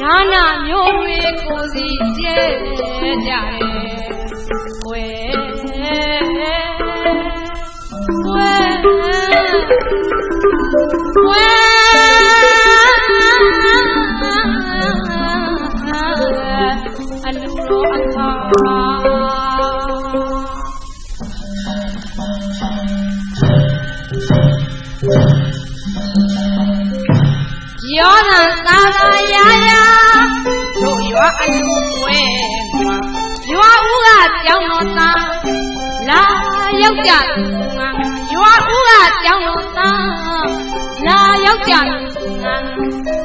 ဒါနာမျိုးတွေကိုစီကျဲကြတယ်ဝဲဝဲ ရွာအလူဝဲမှာရွာဦးကကြောင်းတော်သားလာရောက်ကြငါရွာဦးကကြောင်းတော်သားလာရောက်ကြငါ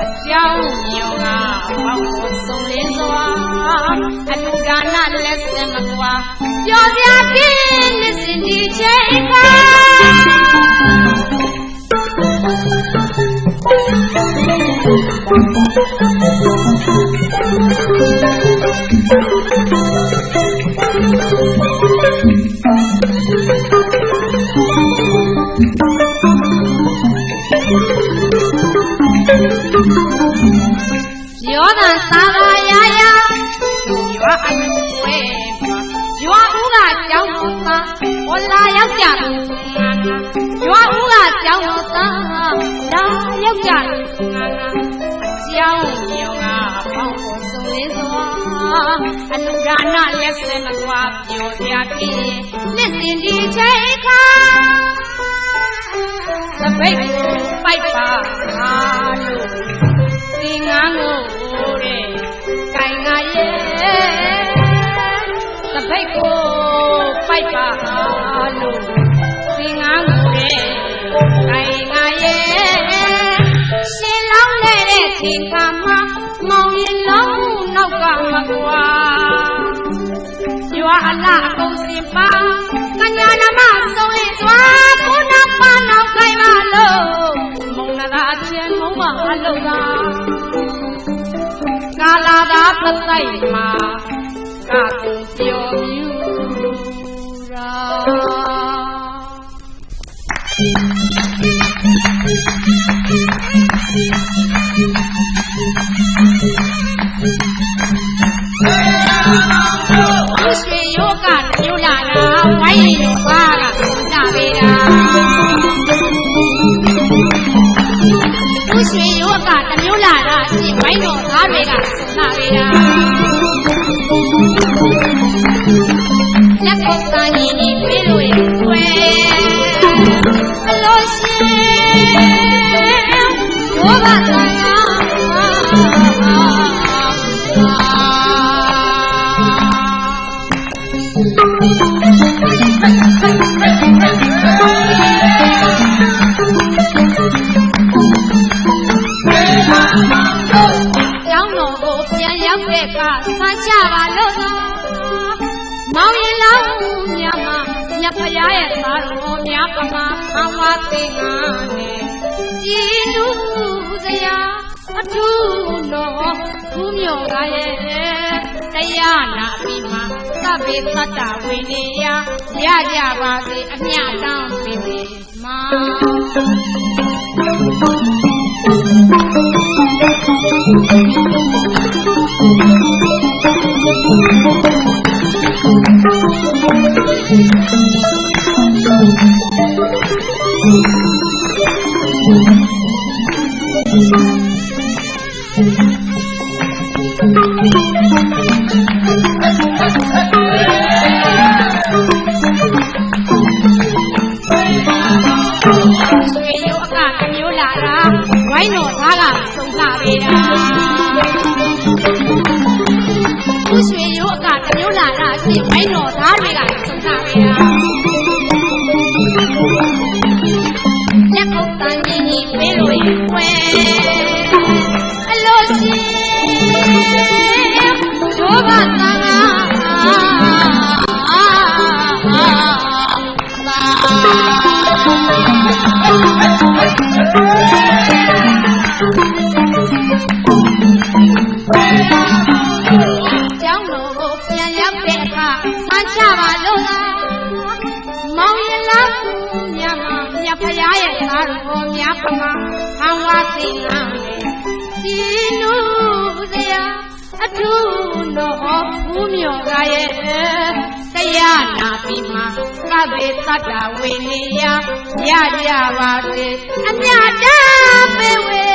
အကြောင်းမျိုးကဘောက်ကိုစုံလင်းစွာအလူဒါနလက်စမကွာပျော်ပြကင်းနှစ်စင်ဒီချိန်ခါ ရွာအလူဝဲမှာရွာဦးကကြောင်းတော်သားဟောလာရောက်ကြရွာဦးကကြောင်းတော်သားလာရောက်ကြအကြောင်းမြောင်ကပေါင်းဖို့စုံလင်းစွာအလူဒါနလက်စမကွာပြောစရာဖြစ်နှစ်စင်ဒီချိန်ခါသပိတ်ပိုက်ပါလို့သင်္ကန်းကို ပိုက်ပါလို့သင်္ကန်းကိုတဲ့ကိုင်ငါရဲ့ရှင်လောင်းတဲ့သင်္ကန်းမှာမောင်ရင်လုံးနောက်ကမကွာရွာအလားအကုန်စင်ပါကညာနမဆုံးရင်သွားဘုနာပါနောက်ခိုင်ပါလို့မုံနာသာအချင်းမုံမအလုံးသာကာလာသာပသိုက်မှာကကုပြောမြူ thank you အခါဆန်းချပါလို့သာမောင်ရင်လောင်းမြတ်မမြတ်ဖရာရဲ့သားတော်များပမာအဝါသိငါနဲ့ကြည်လူစရာ အထူးတော်ဘုမြော်ကရဲ့တရားနာပြီးမှသဗ္ဗေသတ္တဝိနေယရကြပါစေအမြတ်တောင်းပေးပြီမာ လာတာရှင်းဝိုင်းတော်သားတွေကစုံလာပေတာလက်ကုပ်တန်ကြီးကြီးပေးလို့ရင်ွယ် တော်လားမောင်ရလားမြတ်မမြတ်ဖရာရဲ့သားတော်မြတ်ဖမဟောင်းဝသိငါလေဒီနုစရာအထုတော်ဘူးမြော်ကရဲ့တရားနာပြီးမှကဗေတတ္တဝေနေယရကြပါစေအမြတ်တပေဝေ